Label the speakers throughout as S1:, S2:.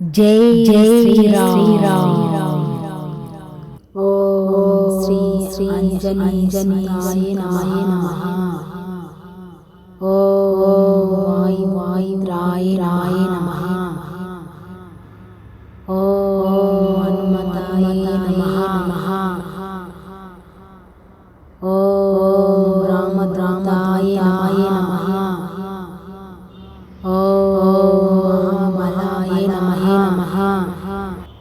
S1: ஜெய் ஜெய் ஸ்ரீராம். ஓ ஸ்ரீ ஸ்ரீ அஞ்சனி அஞ்சனி நாய நமஹ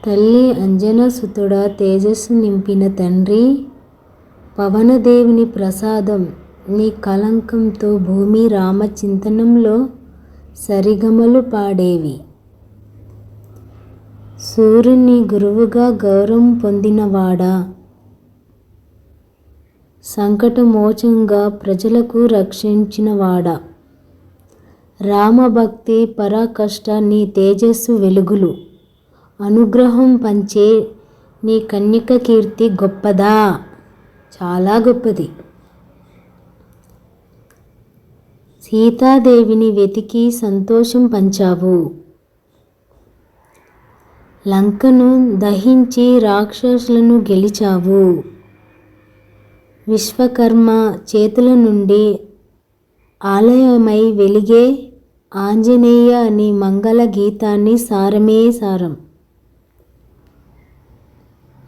S1: తల్లి అంజనసుతుడ తేజస్సు నింపిన తండ్రి పవనదేవుని ప్రసాదం నీ కలంకంతో భూమి రామచింతనంలో సరిగమలు పాడేవి. సూర్యుని గురువుగా గౌరవం పొందినవాడా? సంకటమోచంగా ప్రజలకు రక్షించినవాడా? రామభక్తి పరాకష్ట నీ తేజస్సు వెలుగులు. అనుగ్రహం పంచే నీ కన్యక కీర్తి గొప్పదా? చాలా గొప్పది. సీతాదేవిని వెతికి సంతోషం పంచావు. లంకను దహించి రాక్షసులను గెలిచావు. విశ్వకర్మ చేతుల నుండి ఆలయమై వెలిగే ఆంజనేయ అని మంగళ గీతాన్ని సారమే సారం.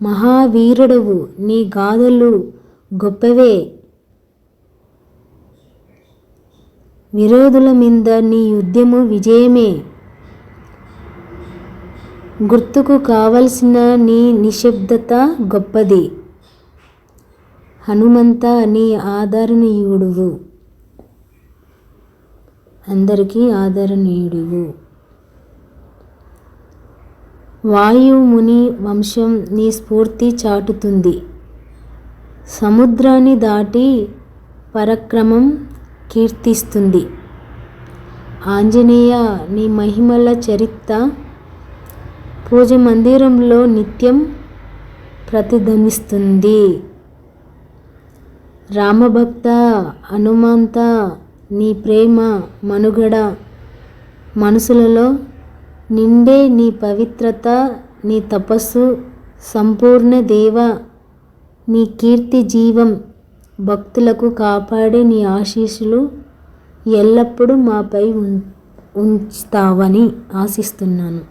S1: మహావీరుడవు నీ గాథలు గొప్పవే. విరోధుల మీద నీ యుద్ధము విజయమే. గుర్తుకు కావలసిన నీ నిశ్శబ్దత గొప్పది. హనుమంత నీ ఆదరణీయుడువు. అందరికీ ఆదరణీయుడువు. వాయుముని వంశం నీ స్ఫూర్తి చాటుతుంది. సముద్రాన్ని దాటి పరక్రమం కీర్తిస్తుంది. ఆంజనేయ నీ మహిమల చరిత్ర. పూజ మందిరంలో నిత్యం ప్రతిధ్వనిస్తుంది. రామభక్త హనుమంత నీ ప్రేమ మనుగడ మనసులలో నిండే నీ పవిత్రత నీ తపస్సు సంపూర్ణ దేవ నీ కీర్తి జీవం భక్తులకు కాపాడే నీ ఆశీస్సులు ఎల్లప్పుడూ మాపై ఉంచుతావని ఆశిస్తున్నాను.